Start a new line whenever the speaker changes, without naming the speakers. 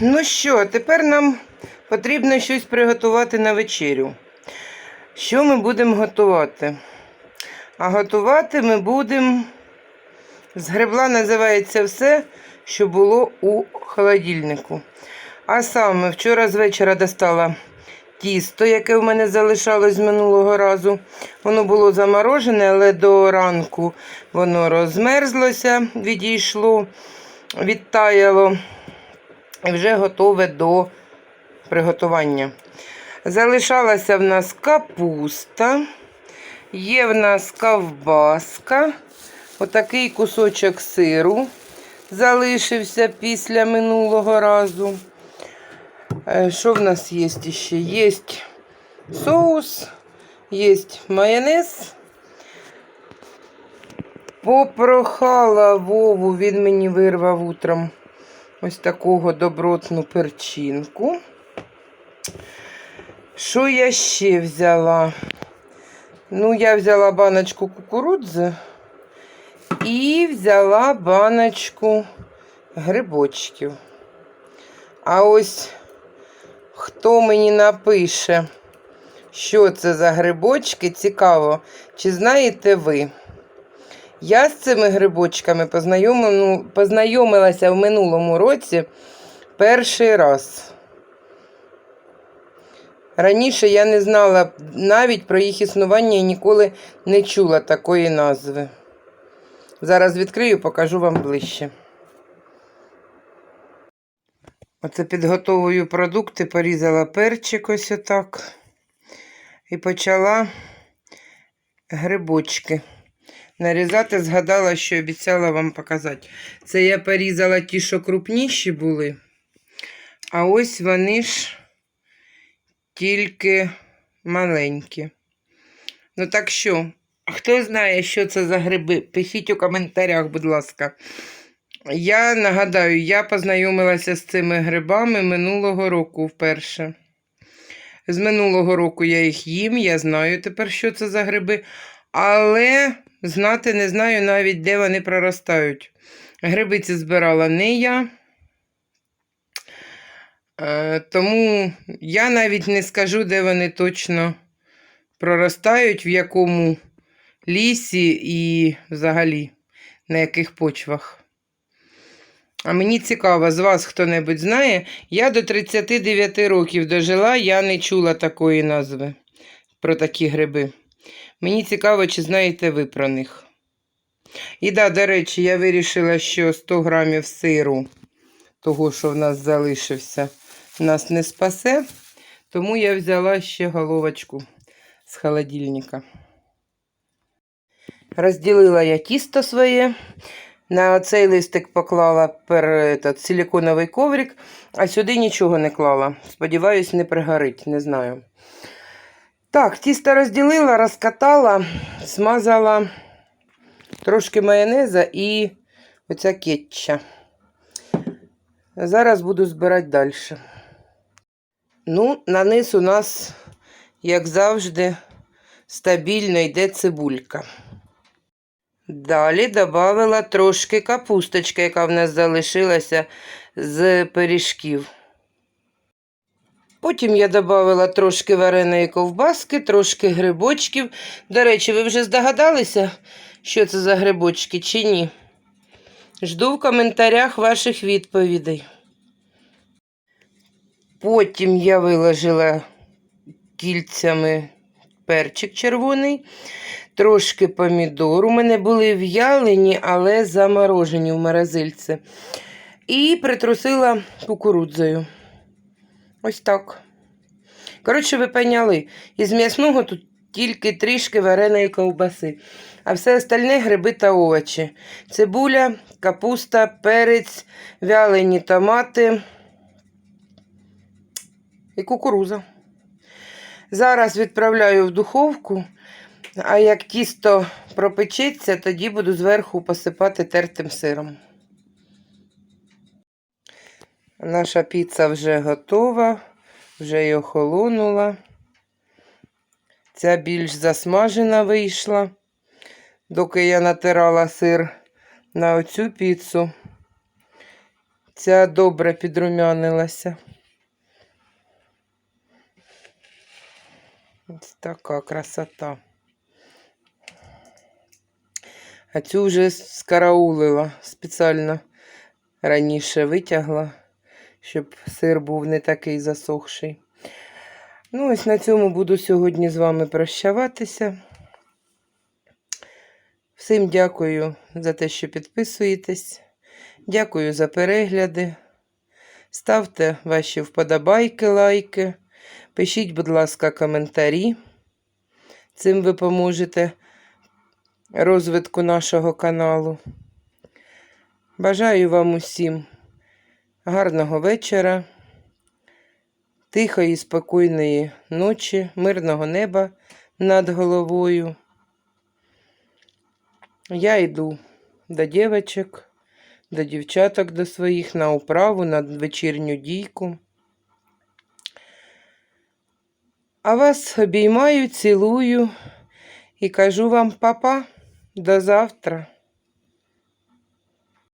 Ну що, тепер нам потрібно щось приготувати на вечерю. Що ми будемо готувати? А готувати ми будемо з гребла називається все, що було у холодильнику. А саме вчора з вечора достала тісто, яке в мене залишалось з минулого разу. Воно було заморожене, але до ранку воно розмерзлося, відійшло, відтаяло і вже готове до приготування. Залишалася в нас капуста, є в нас ковбаска, отакий кусочок сиру залишився після минулого разу. Е, Що в нас є ще? Є соус, є майонез. Попрохала Вову, він мені вирвав утром ось такого добротну перчинку. Що я ще взяла? Ну, я взяла баночку кукурудзи і взяла баночку грибочків. А ось хто мені напише, що це за грибочки, цікаво, чи знаєте ви? Я з цими грибочками познайоми- ну, познайомилася в минулому році перший раз. Раніше я не знала навіть про їх існування і ніколи не чула такої назви. Зараз відкрию, покажу вам ближче. Оце підготовую продукти, порізала перчик ось отак. І почала грибочки нарізати. Згадала, що обіцяла вам показати. Це я порізала ті, що крупніші були. А ось вони ж тільки маленькі. Ну так що, хто знає, що це за гриби, пишіть у коментарях, будь ласка. Я нагадаю, я познайомилася з цими грибами минулого року вперше. З минулого року я їх їм, я знаю тепер, що це за гриби, але знати не знаю навіть, де вони проростають. Гриби ці збирала не я. Е, Тому я навіть не скажу, де вони точно проростають, в якому лісі і взагалі на яких почвах. А мені цікаво, з вас хто-небудь знає, я до 39 років дожила, я не чула такої назви про такі гриби. Мені цікаво, чи знаєте ви про них. І да, до речі, я вирішила, що 100 грамів сиру, того, що в нас залишився, нас не спасе. Тому я взяла ще головочку з холодильника. Розділила я тісто своє. На цей листик поклала пер, этот, силиконовий коврик, а сюди нічого не клала. Сподіваюсь, не пригорить, не знаю. Так, тісто розділила, розкатала, смазала трошки майонеза і оця кетча. Зараз буду збирати далі. Ну, на низ у нас, як завжди, стабільно йде цибулька. Далі додала трошки капусточки, яка в нас залишилася з пиріжків. Потім я додала трошки вареної ковбаски, трошки грибочків. До речі, ви вже здогадалися, що це за грибочки чи ні? Жду в коментарях ваших відповідей. Потім я виложила кільцями перчик червоний, трошки помідор. У мене були в'ялені, але заморожені в морозильці. І притрусила кукурудзою. Ось так. Коротше, ви поняли, із м'ясного тут тільки трішки вареної ковбаси, а все остальне гриби та овочі. Цибуля, капуста, перець, вялені томати і кукуруза. Зараз відправляю в духовку, а як тісто пропечеться, тоді буду зверху посипати тертим сиром. Наша піца вже готова, вже й охолонула. Ця більш засмажена вийшла, доки я натирала сир на оцю піцу. Ця добре підрумянилася. Ось така красота. А цю вже скараулила, спеціально раніше витягла, щоб сир був не такий засохший. Ну, ось на цьому буду сьогодні з вами прощаватися. Всім дякую за те, що підписуєтесь. Дякую за перегляди. Ставте ваші вподобайки, лайки. Пишіть, будь ласка, коментарі. Цим ви поможете розвитку нашого каналу. Бажаю вам усім гарного вечора, тихої, спокійної ночі, мирного неба над головою. Я йду до дівчаток, до дівчаток до своїх на управу, на вечірню дійку. А вас обіймаю, цілую і кажу вам папа, до завтра.